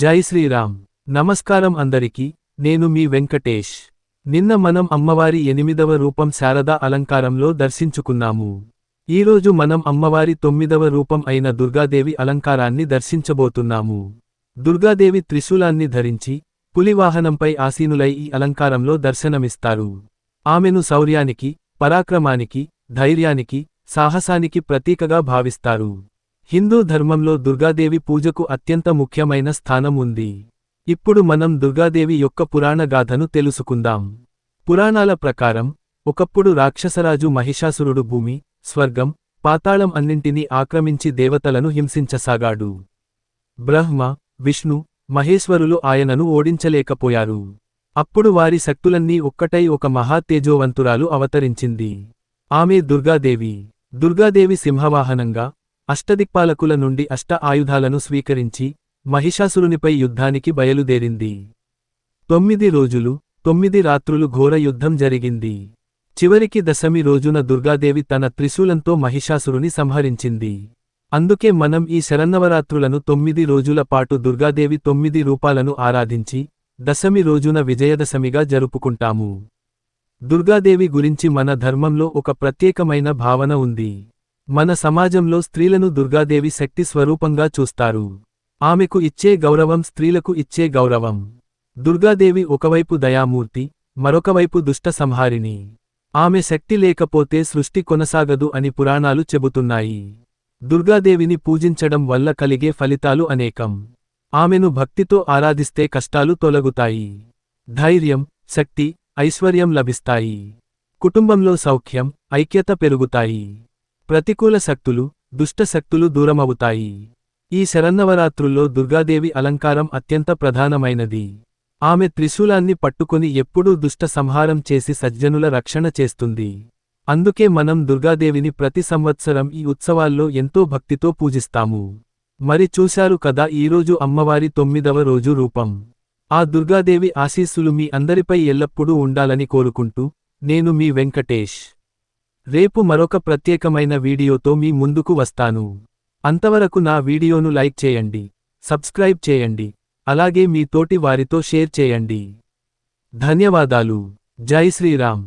జై శ్రీరామ్. నమస్కారం అందరికీ నేను మీ వెంకటేష్. నిన్న మనం అమ్మవారి ఎనిమిదవ రూపం శారదా అలంకారంలో దర్శించుకున్నాము. ఈరోజు మనం అమ్మవారి తొమ్మిదవ రూపం అయిన దుర్గాదేవి అలంకారాన్ని దర్శించబోతున్నాము. దుర్గాదేవి త్రిశూలాన్ని ధరించి పులివాహనంపై ఆసీనులై ఈ అలంకారంలో దర్శనమిస్తారు. ఆమెను శౌర్యానికి పరాక్రమానికి ధైర్యానికి సాహసానికి ప్రతీకగా భావిస్తారు. హిందూ ధర్మంలో దుర్గాదేవి పూజకు అత్యంత ముఖ్యమైన స్థానం ఉంది. ఇప్పుడు మనం దుర్గాదేవి యొక్క పురాణ గాథను తెలుసుకుందాం. పురాణాల ప్రకారం ఒకప్పుడు రాక్షసరాజు మహిషాసురుడు భూమి స్వర్గం పాతాళం అన్నింటినీ ఆక్రమించి దేవతలను హింసించసాగాడు. బ్రహ్మ విష్ణు మహేశ్వరులు ఆయనను ఓడించలేకపోయారు. అప్పుడు వారి శక్తులన్నీ ఒక్కటై ఒక మహాతేజోవంతురాలు అవతరించింది. ఆమె దుర్గాదేవి. దుర్గాదేవి సింహవాహనంగా అష్టదిక్పాలకుల నుండి అష్ట ఆయుధాలను స్వీకరించి మహిషాసురునిపై యుద్ధానికి బయలుదేరింది. తొమ్మిది రోజులు తొమ్మిది రాత్రులు ఘోర యుద్ధం జరిగింది. చివరికి దశమి రోజున దుర్గాదేవి తన త్రిశూలంతో మహిషాసురుని సంహరించింది. అందుకే మనం ఈ శరన్నవరాత్రులను తొమ్మిది రోజుల పాటు దుర్గాదేవి తొమ్మిది రూపాలను ఆరాధించి దశమి రోజున విజయదశమిగా జరుపుకుంటాము. దుర్గాదేవి గురించి మన ధర్మంలో ఒక ప్రత్యేకమైన భావన ఉంది. మన సమాజంలో స్త్రీలను దుర్గాదేవి శక్తి స్వరూపంగా చూస్తారు. ఆమెకు ఇచ్చే గౌరవం స్త్రీలకు ఇచ్చే గౌరవం. దుర్గాదేవి ఒకవైపు దయామూర్తి మరొకవైపు దుష్ట సంహారిణి ఆమె శక్తి లేకపోతే సృష్టి కొనసాగదు అని పురాణాలు చెబుతున్నాయి. దుర్గాదేవిని పూజించడం వల్ల కలిగే ఫలితాలు అనేకం. ఆమెను భక్తితో ఆరాధిస్తే కష్టాలు తొలగుతాయి. ధైర్యం శక్తి ఐశ్వర్యం లభిస్తాయి. కుటుంబంలో సౌఖ్యం ఐక్యత పెరుగుతాయి. ప్రతికూల శక్తులు దుష్టశక్తులు దూరమవుతాయి. ఈ శరన్నవరాత్రుల్లో దుర్గాదేవి అలంకారం అత్యంత ప్రధానమైనది. ఆమె త్రిశూలాన్ని పట్టుకుని ఎప్పుడూ దుష్ట సంహారం చేసి సజ్జనుల రక్షణ చేస్తుంది. అందుకే మనం దుర్గాదేవిని ప్రతి సంవత్సరం ఈ ఉత్సవాల్లో ఎంతో భక్తితో పూజిస్తాము. మరి చూశారు కదా ఈరోజు అమ్మవారి తొమ్మిదవ రోజు రూపం. ఆ దుర్గాదేవి ఆశీస్సులు మీ అందరిపై ఎల్లప్పుడూ ఉండాలని కోరుకుంటూ నేను మీ వెంకటేష్. రేపు మరొక ప్రత్యేకమైన వీడియోతో మీ ముందుకు వస్తాను. అంతవరకు నా వీడియోను లైక్ చేయండి సబ్స్క్రైబ్ చేయండి అలాగే మీ తోటి వారితో షేర్ చేయండి. ధన్యవాదాలు. జై శ్రీరామ్.